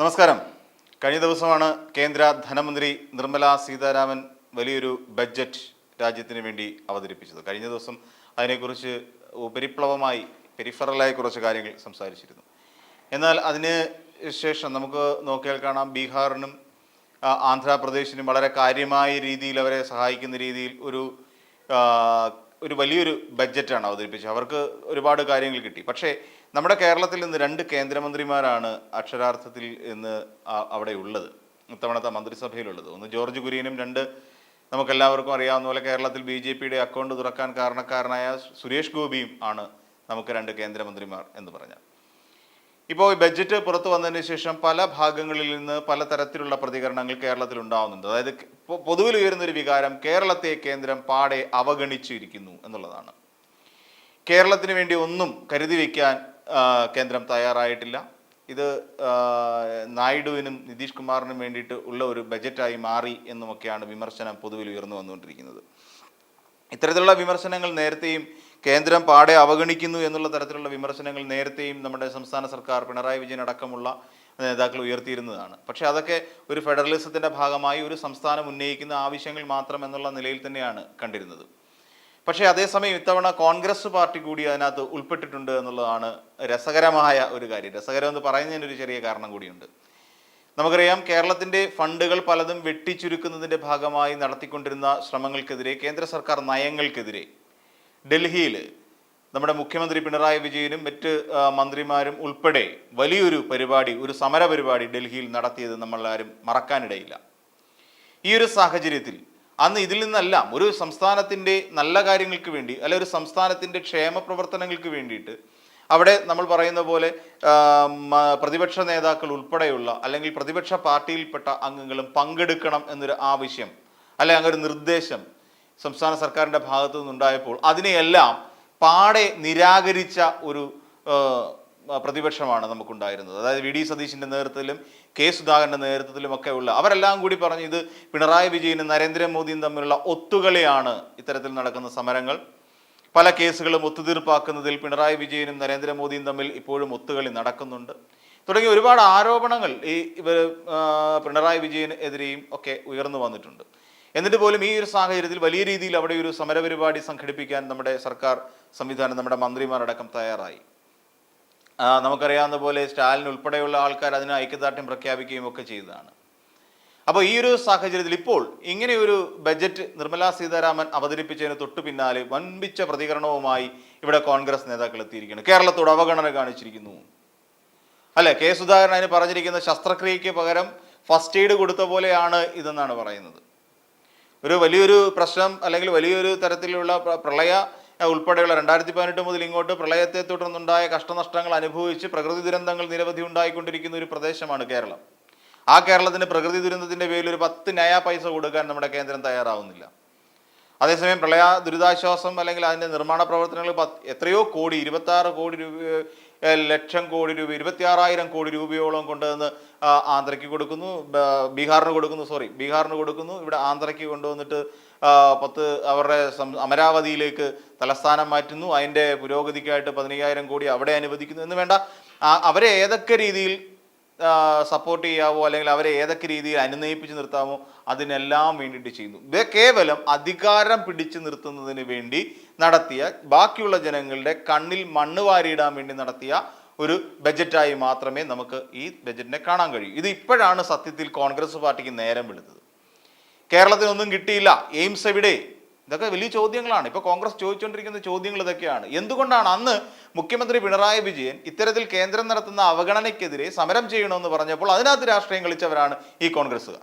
നമസ്കാരം. കഴിഞ്ഞ ദിവസമാണ് കേന്ദ്ര ധനമന്ത്രി നിർമ്മല സീതാരാമൻ വലിയൊരു ബഡ്ജറ്റ് രാജ്യത്തിന് വേണ്ടി അവതരിപ്പിച്ചത്. കഴിഞ്ഞ ദിവസം അതിനെക്കുറിച്ച് ഉപരിപ്ലവമായി പെരിഫറലായി കുറച്ച് കാര്യങ്ങൾ സംസാരിച്ചിരുന്നു. എന്നാൽ അതിന് ശേഷം നമുക്ക് നോക്കിയാൽ കാണാം ബീഹാറിനും ആന്ധ്രാപ്രദേശിനും വളരെ കാര്യമായ രീതിയിൽ അവരെ സഹായിക്കുന്ന രീതിയിൽ ഒരു ഒരു വലിയൊരു ബഡ്ജറ്റാണ് അവതരിപ്പിച്ചത്. അവർക്ക് ഒരുപാട് കാര്യങ്ങൾ കിട്ടി. പക്ഷേ നമ്മുടെ കേരളത്തിൽ നിന്ന് രണ്ട് കേന്ദ്രമന്ത്രിമാരാണ് അക്ഷരാർത്ഥത്തിൽ ഇന്ന് അവിടെ ഉള്ളത്. ഇത്തവണത്തെ മന്ത്രിസഭയിലുള്ളത്. ഒന്ന് ജോർജ് കുര്യനും രണ്ട് നമുക്കെല്ലാവർക്കും അറിയാവുന്ന പോലെ കേരളത്തിൽ ബി ജെ പിയുടെ അക്കൗണ്ട് തുറക്കാൻ കാരണക്കാരനായ സുരേഷ് ഗോപിയും ആണ് നമുക്ക് രണ്ട് കേന്ദ്രമന്ത്രിമാർ എന്ന് പറഞ്ഞാൽ. ഇപ്പോൾ ഈ ബഡ്ജറ്റ് പുറത്തു വന്നതിന് ശേഷം പല ഭാഗങ്ങളിൽ നിന്ന് പല തരത്തിലുള്ള പ്രതികരണങ്ങൾ കേരളത്തിൽ ഉണ്ടാവുന്നുണ്ട്. അതായത് പൊതുവിൽ ഉയരുന്ന ഒരു വികാരം കേരളത്തെ കേന്ദ്രം പാടെ അവഗണിച്ചിരിക്കുന്നു എന്നുള്ളതാണ്. കേരളത്തിന് വേണ്ടി ഒന്നും കരുതി വയ്ക്കാൻ കേന്ദ്രം തയ്യാറായിട്ടില്ല. ഇത് നായിഡുവിനും നിതീഷ് കുമാറിനും വേണ്ടിയിട്ട് ഉള്ള ഒരു ബജറ്റായി മാറി എന്നുമൊക്കെയാണ് വിമർശനം പൊതുവിൽ ഉയർന്നു വന്നുകൊണ്ടിരിക്കുന്നത്. ഇത്തരത്തിലുള്ള വിമർശനങ്ങൾ നേരത്തെയും കേന്ദ്രം പാടെ അവഗണിക്കുന്നു എന്നുള്ള തരത്തിലുള്ള വിമർശനങ്ങൾ നേരത്തെയും നമ്മുടെ സംസ്ഥാന സർക്കാർ പിണറായി വിജയൻ അടക്കമുള്ള നേതാക്കൾ ഉയർത്തിയിരുന്നതാണ്. പക്ഷേ അതൊക്കെ ഒരു ഫെഡറലിസത്തിന്റെ ഭാഗമായി ഒരു സംസ്ഥാനം ഉന്നയിക്കുന്ന ആവശ്യങ്ങൾ മാത്രം എന്നുള്ള നിലയിൽ തന്നെയാണ് കണ്ടിരുന്നത്. പക്ഷേ അതേസമയം ഇത്തവണ കോൺഗ്രസ് പാർട്ടി കൂടി അതിനകത്ത് ഉൾപ്പെട്ടിട്ടുണ്ട് എന്നുള്ളതാണ് രസകരമായ ഒരു കാര്യം. രസകരം എന്ന് പറയുന്നതിന് ഒരു ചെറിയ കാരണം കൂടിയുണ്ട്. നമുക്കറിയാം കേരളത്തിന്റെ ഫണ്ടുകൾ പലതും വെട്ടിച്ചുരുക്കുന്നതിന്റെ ഭാഗമായി നടത്തിക്കൊണ്ടിരുന്ന ശ്രമങ്ങൾക്കെതിരെ കേന്ദ്ര സർക്കാർ നയങ്ങൾക്കെതിരെ ഡൽഹിയിൽ നമ്മുടെ മുഖ്യമന്ത്രി പിണറായി വിജയനും മറ്റ് മന്ത്രിമാരും ഉൾപ്പെടെ വലിയൊരു പരിപാടി ഒരു സമര പരിപാടി ഡൽഹിയിൽ നടത്തിയത് നമ്മളാരും മറക്കാനിടയില്ല. ഈ ഒരു സാഹചര്യത്തിൽ അന്ന് ഇതിൽ നിന്നെല്ലാം ഒരു സംസ്ഥാനത്തിന്റെ നല്ല കാര്യങ്ങൾക്ക് വേണ്ടി അല്ലെ ഒരു സംസ്ഥാനത്തിന്റെ ക്ഷേമ പ്രവർത്തനങ്ങൾക്ക് വേണ്ടിയിട്ട് അവിടെ നമ്മൾ പറയുന്ന പോലെ പ്രതിപക്ഷ നേതാക്കൾ ഉൾപ്പെടെയുള്ള അല്ലെങ്കിൽ പ്രതിപക്ഷ പാർട്ടിയിൽപ്പെട്ട അംഗങ്ങളും പങ്കെടുക്കണം എന്നൊരു ആവശ്യം അല്ലെ ഒരു നിർദ്ദേശം സംസ്ഥാന സർക്കാരിന്റെ ഭാഗത്തു നിന്നുണ്ടായപ്പോൾ അതിനെയെല്ലാം പാടെ നിരാകരിച്ച ഒരു പ്രതിപക്ഷമാണ് നമുക്കുണ്ടായിരുന്നത്. അതായത് വി ഡി സതീശിന്റെ നേതൃത്വത്തിലും കെ സുധാകരന്റെ നേതൃത്വത്തിലും ഒക്കെ ഉള്ള അവരെല്ലാം കൂടി പറഞ്ഞു ഇത് പിണറായി വിജയനും നരേന്ദ്രമോദിയും തമ്മിലുള്ള ഒത്തുകളിയാണ് ഇത്തരത്തിൽ നടക്കുന്ന സമരങ്ങൾ. പല കേസുകളും ഒത്തുതീർപ്പാക്കുന്നതിൽ പിണറായി വിജയനും നരേന്ദ്രമോദിയും തമ്മിൽ ഇപ്പോഴും ഒത്തുകളി നടക്കുന്നുണ്ട്. തുടങ്ങിയ ഒരുപാട് ആരോപണങ്ങൾ ഈ ഇവർ പിണറായി വിജയനെതിരെയും ഒക്കെ ഉയർന്നു വന്നിട്ടുണ്ട്. എന്നിട്ട് പോലും ഈ ഒരു സാഹചര്യത്തിൽ വലിയ രീതിയിൽ അവിടെ ഒരു സമരപരിപാടി സംഘടിപ്പിക്കാൻ നമ്മുടെ സർക്കാർ സംവിധാനം നമ്മുടെ മന്ത്രിമാരടക്കം തയ്യാറായി. നമുക്കറിയാവുന്ന പോലെ സ്റ്റാലിൻ ഉൾപ്പെടെയുള്ള ആൾക്കാർ അതിനെ ഐക്യദാർഢ്യം പ്രഖ്യാപിക്കുകയും ഒക്കെ ചെയ്തതാണ്. അപ്പോൾ ഈ ഒരു സാഹചര്യത്തിൽ ഇപ്പോൾ ഇങ്ങനെ ഒരു ബജറ്റ് നിർമ്മലാ സീതാരാമൻ അവതരിപ്പിച്ചതിന് തൊട്ടു പിന്നാലെ വൻപിച്ച പ്രതികരണവുമായി ഇവിടെ കോൺഗ്രസ് നേതാക്കൾ എത്തിയിരിക്കുന്നു. കേരളത്തോട് അവഗണന കാണിച്ചിരിക്കുന്നു. അല്ലെ? കെ സുധാകരൻ അതിന് പറഞ്ഞിരിക്കുന്ന ശസ്ത്രക്രിയയ്ക്ക് പകരം ഫസ്റ്റ് എയ്ഡ് കൊടുത്ത പോലെയാണ് ഇതെന്നാണ് പറയുന്നത്. ഒരു വലിയൊരു പ്രശ്നം അല്ലെങ്കിൽ വലിയൊരു തരത്തിലുള്ള പ്രളയ ഉൾപ്പെടെയുള്ള രണ്ടായിരത്തി പതിനെട്ട് മുതൽ ഇങ്ങോട്ട് പ്രളയത്തെ തുടർന്നുണ്ടായ കഷ്ടനഷ്ടങ്ങൾ അനുഭവിച്ച് പ്രകൃതി ദുരന്തങ്ങൾ നിരവധി ഉണ്ടായിക്കൊണ്ടിരിക്കുന്ന ഒരു പ്രദേശമാണ് കേരളം. ആ കേരളത്തിന് പ്രകൃതി ദുരന്തത്തിന്റെ പേരിൽ ഒരു പത്ത് നയ പൈസ കൊടുക്കാൻ നമ്മുടെ കേന്ദ്രം തയ്യാറാവുന്നില്ല. അതേസമയം പ്രളയ ദുരിതാശ്വാസം അല്ലെങ്കിൽ അതിന്റെ നിർമ്മാണ പ്രവർത്തനങ്ങൾ എത്രയോ കോടി ഇരുപത്തി കോടി രൂപ ലക്ഷം കോടി രൂപ ഇരുപത്തിയാറായിരം കോടി രൂപയോളം കൊണ്ടുവന്ന് ആന്ധ്രയ്ക്ക് കൊടുക്കുന്നു. ബീഹാറിന് കൊടുക്കുന്നു സോറി ബീഹാറിന് കൊടുക്കുന്നു. ഇവിടെ ആന്ധ്രയ്ക്ക് കൊണ്ടുവന്നിട്ട് പത്ത് അവരുടെ അമരാവതിയിലേക്ക് തലസ്ഥാനം മാറ്റുന്നു. അതിന്റെ പുരോഗതിക്കായിട്ട് പതിനയ്യായിരം കോടി അവിടെ അനുവദിക്കുന്നു. എന്ന് വേണ്ട അവരെ ഏതൊക്കെ രീതിയിൽ സപ്പോർട്ട് ചെയ്യാവോ അല്ലെങ്കിൽ അവരെ ഏതൊക്കെ രീതിയിൽ അനുനയിപ്പിച്ച് നിർത്താമോ അതിനെല്ലാം വേണ്ടിയിട്ട് ചെയ്യുന്നു. ഇത് കേവലം അധികാരം പിടിച്ചു നിർത്തുന്നതിന് വേണ്ടി നടത്തിയ ബാക്കിയുള്ള ജനങ്ങളുടെ കണ്ണിൽ മണ്ണ് വാരിയിടാൻ വേണ്ടി നടത്തിയ ഒരു ബജറ്റായി മാത്രമേ നമുക്ക് ഈ ബജറ്റിനെ കാണാൻ കഴിയൂ. ഇത് ഇപ്പോഴാണ് സത്യത്തിൽ കോൺഗ്രസ് പാർട്ടിക്ക് നേരം വെളുത്തത്. കേരളത്തിനൊന്നും കിട്ടിയില്ല. എയിംസ് എവിടെ? ഇതൊക്കെ വലിയ ചോദ്യങ്ങളാണ്. ഇപ്പോൾ കോൺഗ്രസ് ചോദിച്ചുകൊണ്ടിരിക്കുന്ന ചോദ്യങ്ങൾ ഇതൊക്കെയാണ്. എന്തുകൊണ്ടാണ് അന്ന് മുഖ്യമന്ത്രി പിണറായി വിജയൻ ഇത്തരത്തിൽ കേന്ദ്രം നടത്തുന്ന അവഗണനയ്ക്കെതിരെ സമരം ചെയ്യണമെന്ന് പറഞ്ഞപ്പോൾ അതിനകത്ത് രാഷ്ട്രീയം കളിച്ചവരാണ് ഈ കോൺഗ്രസ്സുകാർ?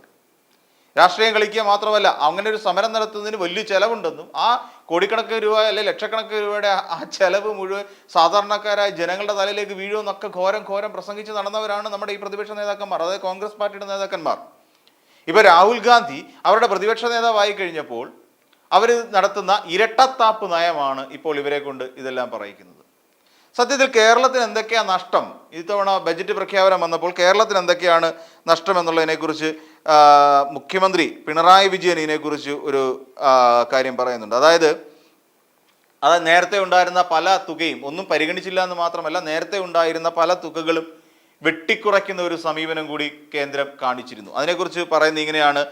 രാഷ്ട്രീയം കളിക്കുക മാത്രമല്ല അങ്ങനെ ഒരു സമരം നടത്തുന്നതിന് വലിയ ചെലവുണ്ടെന്നും ആ കോടിക്കണക്കിന് രൂപ അല്ലെ ലക്ഷക്കണക്കിന് രൂപയുടെ ആ- ചെലവ് മുഴുവൻ സാധാരണക്കാരായ ജനങ്ങളുടെ തലയിലേക്ക് വീഴുമെന്നൊക്കെ ഘോരം ഘോരം പ്രസംഗിച്ച് നടന്നവരാണ് നമ്മുടെ ഈ പ്രതിപക്ഷ നേതാക്കന്മാർ അതായത് കോൺഗ്രസ് പാർട്ടിയുടെ നേതാക്കന്മാർ. ഇപ്പൊ രാഹുൽ ഗാന്ധി അവരുടെ പ്രതിപക്ഷ നേതാവായി കഴിഞ്ഞപ്പോൾ അവർ നടത്തുന്ന ഇരട്ടത്താപ്പ് നയമാണ് ഇപ്പോൾ ഇവരെ കൊണ്ട് ഇതെല്ലാം പറയിക്കുന്നത്. സത്യത്തിൽ കേരളത്തിന് എന്തൊക്കെയാണ് നഷ്ടം? ഇത്തവണ ബജറ്റ് പ്രഖ്യാപനം വന്നപ്പോൾ കേരളത്തിന് എന്തൊക്കെയാണ് നഷ്ടം എന്നുള്ളതിനെക്കുറിച്ച് മുഖ്യമന്ത്രി പിണറായി വിജയൻ ഇതിനെക്കുറിച്ച് ഒരു കാര്യം പറയുന്നുണ്ട്. അതായത് അത് നേരത്തെ ഉണ്ടായിരുന്ന പല തുകയും ഒന്നും പരിഗണിച്ചില്ല എന്ന് മാത്രമല്ല നേരത്തെ ഉണ്ടായിരുന്ന പല തുകകളും വെട്ടിക്കുറയ്ക്കുന്ന ഒരു സമീപനം കൂടി കേന്ദ്രം കാണിച്ചിരുന്നു. അതിനെക്കുറിച്ച് പറയുന്നത് ഇങ്ങനെയാണ്.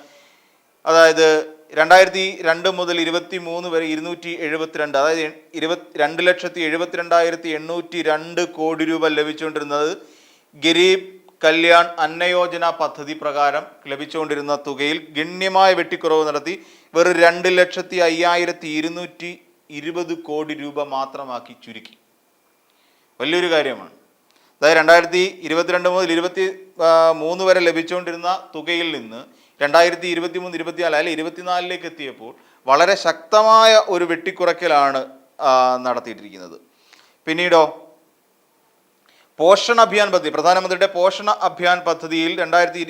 അതായത് രണ്ടായിരത്തി രണ്ട് മുതൽ ഇരുപത്തി മൂന്ന് വരെ ഇരുന്നൂറ്റി എഴുപത്തിരണ്ട് അതായത് ഇരുപത്തി രണ്ട് ലക്ഷത്തി എഴുപത്തിരണ്ടായിരത്തി എണ്ണൂറ്റി രണ്ട് കോടി രൂപ ലഭിച്ചുകൊണ്ടിരുന്നത് ഗരീബ് കല്യാൺ അന്നയോജന പദ്ധതി പ്രകാരം ലഭിച്ചുകൊണ്ടിരുന്ന തുകയിൽ ഗണ്യമായ വെട്ടിക്കുറവ് നടത്തി വെറും രണ്ട് ലക്ഷത്തി അയ്യായിരത്തി ഇരുന്നൂറ്റി ഇരുപത് കോടി രൂപ മാത്രമാക്കി ചുരുക്കി. വലിയൊരു കാര്യമാണ്. അതായത് രണ്ടായിരത്തി ഇരുപത്തിരണ്ട് മുതൽ ഇരുപത്തി മൂന്ന് വരെ ലഭിച്ചുകൊണ്ടിരുന്ന തുകയിൽ നിന്ന് രണ്ടായിരത്തി ഇരുപത്തി മൂന്ന് ഇരുപത്തിനാല് അല്ലെങ്കിൽ ഇരുപത്തിനാലിലേക്ക് എത്തിയപ്പോൾ വളരെ ശക്തമായ ഒരു വെട്ടിക്കുറയ്ക്കലാണ് നടത്തിയിട്ടിരിക്കുന്നത്. പിന്നീടോ പോഷൺ അഭിയാൻ പദ്ധതി പ്രധാനമന്ത്രിയുടെ പോഷണ അഭിയാൻ പദ്ധതിയിൽ രണ്ടായിരത്തി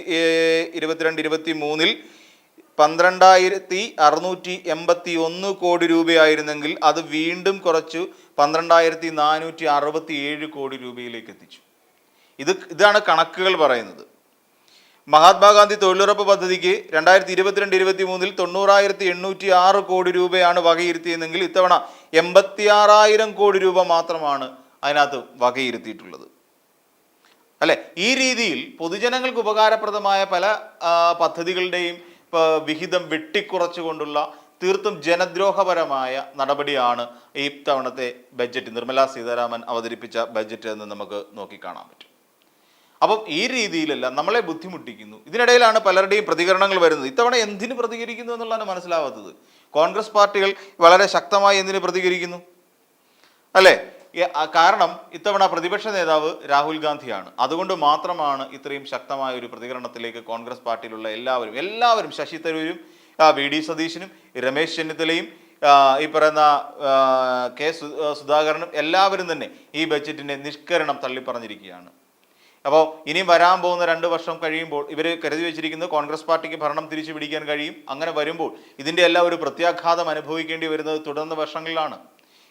ഇരുപത്തിരണ്ട് ഇരുപത്തി മൂന്നിൽ പന്ത്രണ്ടായിരത്തി അറുന്നൂറ്റി എൺപത്തി ഒന്ന് കോടി രൂപയായിരുന്നെങ്കിൽ അത് വീണ്ടും കുറച്ചു പന്ത്രണ്ടായിരത്തി നാനൂറ്റി അറുപത്തി ഏഴ് കോടി രൂപയിലേക്ക് എത്തിച്ചു. ഇത് ഇതാണ് കണക്കുകൾ പറയുന്നത്. മഹാത്മാഗാന്ധി തൊഴിലുറപ്പ് പദ്ധതിക്ക് രണ്ടായിരത്തി ഇരുപത്തിരണ്ട് ഇരുപത്തി മൂന്നിൽ തൊണ്ണൂറായിരത്തി എണ്ണൂറ്റി ആറ് കോടി രൂപയാണ് വകയിരുത്തിയതെങ്കിൽ ഇത്തവണ എൺപത്തിയാറായിരം കോടി രൂപ മാത്രമാണ് അതിനകത്ത് വകയിരുത്തിയിട്ടുള്ളത്. അല്ലെ? ഈ രീതിയിൽ പൊതുജനങ്ങൾക്ക് ഉപകാരപ്രദമായ പല പദ്ധതികളുടെയും വിഹിതം വെട്ടിക്കുറച്ചുകൊണ്ടുള്ള തീർത്തും ജനദ്രോഹപരമായ നടപടിയാണ് ഈ തവണത്തെ ബജറ്റ് നിർമ്മലാ സീതാരാമൻ അവതരിപ്പിച്ച ബജറ്റ് എന്ന് നമുക്ക് നോക്കിക്കാണാൻ പറ്റും. അപ്പം ഈ രീതിയിലല്ല നമ്മളെ ബുദ്ധിമുട്ടിക്കുന്നു. ഇതിനിടയിലാണ് പലരുടെയും പ്രതികരണങ്ങൾ വരുന്നത്. ഇത്തവണ എന്തിന് പ്രതികരിക്കുന്നു എന്നുള്ളതാണ് മനസ്സിലാവാത്തത്. കോൺഗ്രസ് പാർട്ടികൾ വളരെ ശക്തമായി എന്തിന് പ്രതികരിക്കുന്നു? അല്ലേ? കാരണം ഇത്തവണ പ്രതിപക്ഷ നേതാവ് രാഹുൽ ഗാന്ധിയാണ്. അതുകൊണ്ട് മാത്രമാണ് ഇത്രയും ശക്തമായ ഒരു പ്രതികരണത്തിലേക്ക് കോൺഗ്രസ് പാർട്ടിയിലുള്ള എല്ലാവരും എല്ലാവരും ശശി തരൂരും വി ഡി സതീശനും രമേശ് ചെന്നിത്തലയും ഈ പറയുന്ന കെ സുധാകരനും എല്ലാവരും തന്നെ ഈ ബജറ്റിന്റെ നിഷ്കരണം തള്ളിപ്പറഞ്ഞിരിക്കുകയാണ്. അപ്പോൾ ഇനിയും വരാൻ പോകുന്ന രണ്ട് വർഷം കഴിയുമ്പോൾ ഇവർ കരുതി വെച്ചിരിക്കുന്നത് കോൺഗ്രസ് പാർട്ടിക്ക് ഭരണം തിരിച്ചു പിടിക്കാൻ കഴിയും. അങ്ങനെ വരുമ്പോൾ ഇതിന്റെ എല്ലാം ഒരു പ്രത്യാഘാതം അനുഭവിക്കേണ്ടി വരുന്നത് തുടർന്ന വർഷങ്ങളിലാണ്.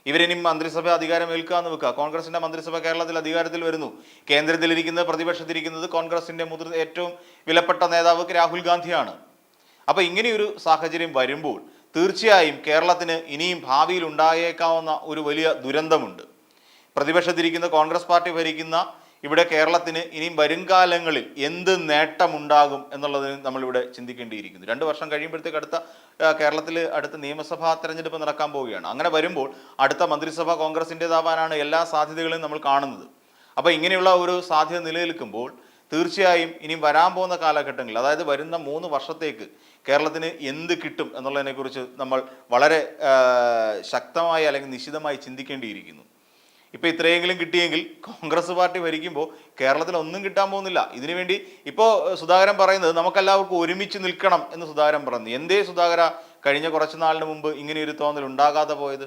ഇവരിനി മന്ത്രിസഭ അധികാരം ഏൽക്കാന്ന് വെക്കുക. കോൺഗ്രസിന്റെ മന്ത്രിസഭ കേരളത്തിൽ അധികാരത്തിൽ വരുന്നു. കേന്ദ്രത്തിലിരിക്കുന്നത് പ്രതിപക്ഷത്തിരിക്കുന്നത് കോൺഗ്രസിന്റെ മുതിർ ഏറ്റവും വിലപ്പെട്ട നേതാവ് രാഹുൽ ഗാന്ധിയാണ്. അപ്പോൾ ഇങ്ങനെയൊരു സാഹചര്യം വരുമ്പോൾ തീർച്ചയായും കേരളത്തിന് ഇനിയും ഭാവിയിൽ ഉണ്ടായേക്കാവുന്ന ഒരു വലിയ ദുരന്തമുണ്ട്. പ്രതിപക്ഷത്തിരിക്കുന്ന കോൺഗ്രസ് പാർട്ടി ഭരിക്കുന്ന ഇവിടെ കേരളത്തിന് ഇനിയും വരും കാലങ്ങളിൽ എന്ത് നേട്ടമുണ്ടാകും എന്നുള്ളതിന് നമ്മളിവിടെ ചിന്തിക്കേണ്ടിയിരിക്കുന്നു. രണ്ട് വർഷം കഴിയുമ്പോഴത്തേക്ക് അടുത്ത കേരളത്തിൽ അടുത്ത നിയമസഭാ തെരഞ്ഞെടുപ്പ് നടക്കാൻ പോവുകയാണ്. അങ്ങനെ വരുമ്പോൾ അടുത്ത മന്ത്രിസഭ കോൺഗ്രസിന്റെതാവാനാണ് എല്ലാ സാധ്യതകളും നമ്മൾ കാണുന്നത്. അപ്പോൾ ഇങ്ങനെയുള്ള ഒരു സാധ്യത നിലനിൽക്കുമ്പോൾ തീർച്ചയായും ഇനി വരാൻ പോകുന്ന കാലഘട്ടങ്ങളിൽ അതായത് വരുന്ന മൂന്ന് വർഷത്തേക്ക് കേരളത്തിന് എന്ത് കിട്ടും എന്നുള്ളതിനെക്കുറിച്ച് നമ്മൾ വളരെ ശക്തമായി അല്ലെങ്കിൽ നിശിതമായി ചിന്തിക്കേണ്ടിയിരിക്കുന്നു. ഇപ്പൊ ഇത്രയെങ്കിലും കിട്ടിയെങ്കിൽ കോൺഗ്രസ് പാർട്ടി ഭരിക്കുമ്പോൾ കേരളത്തിൽ ഒന്നും കിട്ടാൻ പോകുന്നില്ല. ഇതിനുവേണ്ടി ഇപ്പോൾ സുധാകരൻ പറയുന്നത് നമുക്കെല്ലാവർക്കും ഒരുമിച്ച് നിൽക്കണം എന്ന് സുധാകരൻ പറഞ്ഞു എന്തേ സുധാകര കഴിഞ്ഞ കുറച്ച് നാളിന് മുമ്പ് ഇങ്ങനെ ഒരു തോന്നൽ ഉണ്ടാകാതെ പോയത്?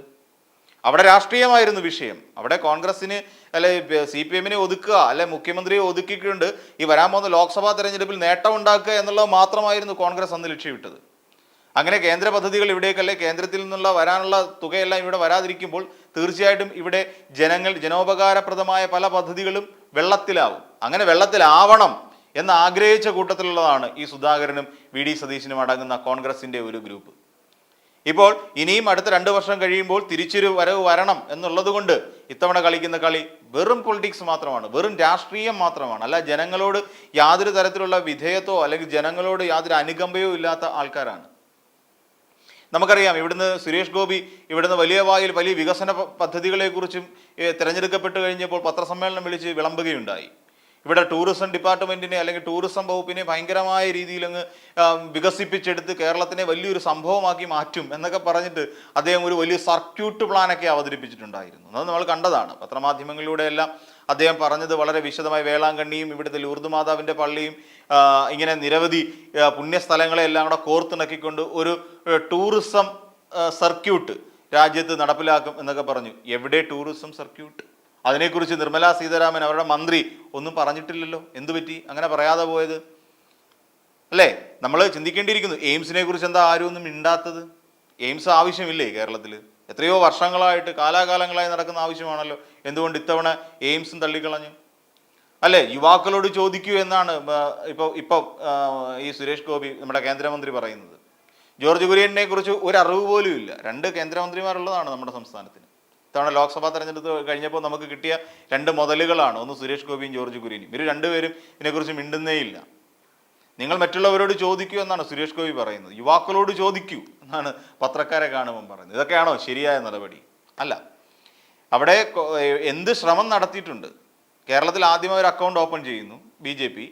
അവിടെ രാഷ്ട്രീയമായിരുന്നു വിഷയം. അവിടെ കോൺഗ്രസിന് അല്ലെ സി പി എമ്മിനെ ഒതുക്കുക അല്ലെ മുഖ്യമന്ത്രിയെ ഒതുക്കിക്കൊണ്ട് ഈ വരാൻ പോകുന്ന ലോക്സഭാ തെരഞ്ഞെടുപ്പിൽ നേട്ടം ഉണ്ടാക്കുക എന്നുള്ളത് മാത്രമായിരുന്നു കോൺഗ്രസ് അന്ന് ലക്ഷ്യമിട്ടത്. അങ്ങനെ കേന്ദ്ര പദ്ധതികൾ ഇവിടേക്കല്ലേ കേന്ദ്രത്തിൽ നിന്നുള്ള വരാനുള്ള തുകയെല്ലാം ഇവിടെ വരാതിരിക്കുമ്പോൾ തീർച്ചയായിട്ടും ഇവിടെ ജനങ്ങൾ ജനോപകാരപ്രദമായ പല പദ്ധതികളും വെള്ളത്തിലാവും. അങ്ങനെ വെള്ളത്തിലാവണം എന്ന് ആഗ്രഹിച്ച കൂട്ടത്തിലുള്ളതാണ് ഈ സുധാകരനും വി ഡി സതീശനും അടങ്ങുന്ന കോൺഗ്രസിന്റെ ഒരു ഗ്രൂപ്പ്. ഇപ്പോൾ ഇനിയും അടുത്ത രണ്ട് വർഷം കഴിയുമ്പോൾ തിരിച്ചൊരു വരവ് വരണം എന്നുള്ളത് കൊണ്ട് ഇത്തവണ കളിക്കുന്ന കളി വെറും പൊളിറ്റിക്സ് മാത്രമാണ് വെറും രാഷ്ട്രീയം മാത്രമാണ്. അല്ല ജനങ്ങളോട് യാതൊരു തരത്തിലുള്ള വിധേയത്വോ അല്ലെങ്കിൽ ജനങ്ങളോട് യാതൊരു അനുകമ്പയോ ഇല്ലാത്ത ആൾക്കാരാണ്. നമുക്കറിയാം ഇവിടുന്ന് സുരേഷ് ഗോപി ഇവിടുന്ന് വലിയ വായിൽ വലിയ വികസന പദ്ധതികളെക്കുറിച്ചും തിരഞ്ഞെടുക്കപ്പെട്ട് കഴിഞ്ഞപ്പോൾ പത്രസമ്മേളനം വിളിച്ച് വിളമ്പുകയുണ്ടായി. ഇവിടെ ടൂറിസം ഡിപ്പാർട്ട്മെന്റിനെ അല്ലെങ്കിൽ ടൂറിസം വകുപ്പിനെ ഭയങ്കരമായ രീതിയിൽ അങ്ങ് വികസിപ്പിച്ചെടുത്ത് കേരളത്തിനെ വലിയൊരു സംഭവമാക്കി മാറ്റും എന്നൊക്കെ പറഞ്ഞിട്ട് അദ്ദേഹം ഒരു വലിയ സർക്യൂട്ട് പ്ലാനൊക്കെ അവതരിപ്പിച്ചിട്ടുണ്ടായിരുന്നു. അത് നമ്മൾ കണ്ടതാണ്. പത്രമാധ്യമങ്ങളിലൂടെ എല്ലാം അദ്ദേഹം പറഞ്ഞത് വളരെ വിശദമായി. വേളാങ്കണ്ണിയും ഇവിടുത്തെ ലൂർദ് മാതാവിന്റെ പള്ളിയും ഇങ്ങനെ നിരവധി പുണ്യസ്ഥലങ്ങളെല്ലാം കൂടെ കോർത്തിണക്കിക്കൊണ്ട് ഒരു ടൂറിസം സർക്യൂട്ട് രാജ്യത്ത് നടപ്പിലാക്കും എന്നൊക്കെ പറഞ്ഞു. എവിടെ ടൂറിസം സർക്യൂട്ട്? അതിനെക്കുറിച്ച് നിർമ്മലാ സീതാരാമൻ അവരുടെ മന്ത്രി ഒന്നും പറഞ്ഞിട്ടില്ലല്ലോ. എന്തു പറ്റി? അങ്ങനെ പറയാതെ പോയത്. അല്ലേ? നമ്മൾ ചിന്തിക്കേണ്ടിയിരിക്കുന്നു എയിംസിനെ കുറിച്ച് എന്താ ആരും ഒന്നും മിണ്ടാത്തത്? എയിംസ് ആവശ്യമില്ലേ കേരളത്തിൽ എത്രയോ വർഷങ്ങളായിട്ട് കാലാകാലങ്ങളായി നടക്കുന്ന ആവശ്യമാണല്ലോ. എന്തുകൊണ്ട് ഇത്തവണ എയിംസും തള്ളിക്കളഞ്ഞു? അല്ലേ? യുവാക്കളോട് ചോദിക്കൂ എന്നാണ് ഇപ്പോൾ ഇപ്പോൾ ഈ സുരേഷ് ഗോപി നമ്മുടെ കേന്ദ്രമന്ത്രി പറയുന്നത്. ജോർജ് കുര്യനെ കുറിച്ച് ഒരു അറിവ് പോലും ഇല്ല. രണ്ട് കേന്ദ്രമന്ത്രിമാരുള്ളതാണ് നമ്മുടെ സംസ്ഥാനത്തിന്. ഇത്തവണ ലോക്സഭാ തെരഞ്ഞെടുപ്പ് കഴിഞ്ഞപ്പോൾ നമുക്ക് കിട്ടിയ രണ്ട് മുതലുകളാണ്. ഒന്ന് സുരേഷ് ഗോപിയും ജോർജ് കുര്യനും. ഇവർ രണ്ടുപേരും ഇതിനെക്കുറിച്ച് മിണ്ടുന്നേ ഇല്ല നിങ്ങൾ മറ്റുള്ളവരോട് ചോദിക്കൂ എന്നാണ് സുരേഷ് ഗോപി പറയുന്നത്. യുവാക്കളോട് ചോദിക്കൂ എന്നാണ് പത്രക്കാരെ കാണുമ്പം പറയുന്നത്. ഇതൊക്കെയാണോ ശരിയായ നടപടി? അല്ല. അവിടെ എന്ത് ശ്രമം നടത്തിയിട്ടുണ്ട്? കേരളത്തിൽ ആദ്യമായി ഒരു അക്കൗണ്ട് ഓപ്പൺ ചെയ്യുന്നു ബി ജെ പി.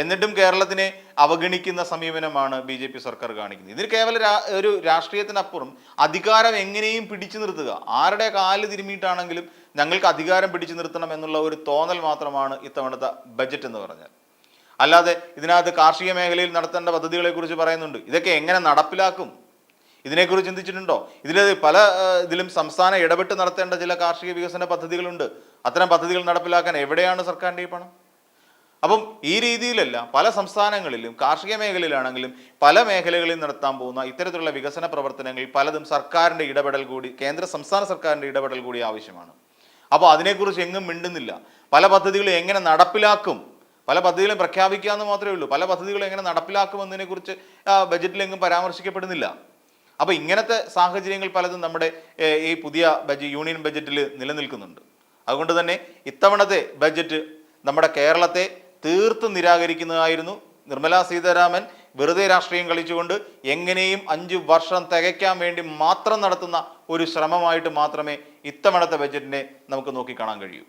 എന്നിട്ടും കേരളത്തിനെ അവഗണിക്കുന്ന സമീപനമാണ് ബി ജെ പി സർക്കാർ കാണിക്കുന്നത്. ഇതിന് കേവല ഒരു രാഷ്ട്രീയത്തിനപ്പുറം അധികാരം എങ്ങനെയും പിടിച്ചു നിർത്തുക. ആരുടെ കാൽ തിരുമിയിട്ടാണെങ്കിലും ഞങ്ങൾക്ക് അധികാരം പിടിച്ചു നിർത്തണം എന്നുള്ള ഒരു തോന്നൽ മാത്രമാണ് ഇത്തവണത്തെ ബജറ്റ് എന്ന് പറഞ്ഞാൽ. അല്ലാതെ ഇതിനകത്ത് കാർഷിക മേഖലയിൽ നടത്തേണ്ട പദ്ധതികളെക്കുറിച്ച് പറയുന്നുണ്ട്. ഇതൊക്കെ എങ്ങനെ നടപ്പിലാക്കും? ഇതിനെക്കുറിച്ച് ചിന്തിച്ചിട്ടുണ്ടോ? ഇതിൽ പല ഇതിലും സംസ്ഥാനം ഇടപെട്ട് നടത്തേണ്ട ചില കാർഷിക വികസന പദ്ധതികളുണ്ട്. അത്തരം പദ്ധതികൾ നടപ്പിലാക്കാൻ എവിടെയാണ് സർക്കാരിന്റെ ഈ പണം? അപ്പം ഈ രീതിയിലല്ല പല സംസ്ഥാനങ്ങളിലും കാർഷിക മേഖലയിലാണെങ്കിലും പല മേഖലകളിൽ നടത്താൻ പോകുന്ന ഇത്തരത്തിലുള്ള വികസന പ്രവർത്തനങ്ങൾ പലതും സർക്കാരിന്റെ ഇടപെടൽ കൂടി കേന്ദ്ര സംസ്ഥാന സർക്കാരിന്റെ ഇടപെടൽ കൂടി ആവശ്യമാണ്. അപ്പോൾ അതിനെക്കുറിച്ച് എങ്ങും മിണ്ടുന്നില്ല. പല പദ്ധതികളും എങ്ങനെ നടപ്പിലാക്കും? പല പദ്ധതികളും പ്രഖ്യാപിക്കാമെന്ന് മാത്രമേ ഉള്ളൂ. പല പദ്ധതികളും എങ്ങനെ നടപ്പിലാക്കുമെന്നതിനെക്കുറിച്ച് ആ, ബജറ്റിലെങ്ങും പരാമർശിക്കപ്പെടുന്നില്ല. അപ്പോൾ ഇങ്ങനത്തെ സാഹചര്യങ്ങൾ പലതും നമ്മുടെ ഈ പുതിയ ബജറ്റ് യൂണിയൻ ബജറ്റിൽ നിലനിൽക്കുന്നുണ്ട്. അതുകൊണ്ട് തന്നെ ഇത്തവണത്തെ ബജറ്റ് നമ്മുടെ കേരളത്തെ തീർത്തും നിരാകരിക്കുന്നതായിരുന്നു നിർമ്മലാ സീതാരാമൻ. വെറുതെ രാഷ്ട്രീയം കളിച്ചുകൊണ്ട് എങ്ങനെയും അഞ്ച് വർഷം തികയ്ക്കാൻ വേണ്ടി മാത്രം നടത്തുന്ന ഒരു ശ്രമമായിട്ട് മാത്രമേ ഇത്തവണത്തെ ബജറ്റിനെ നമുക്ക് നോക്കിക്കാണാൻ കഴിയൂ.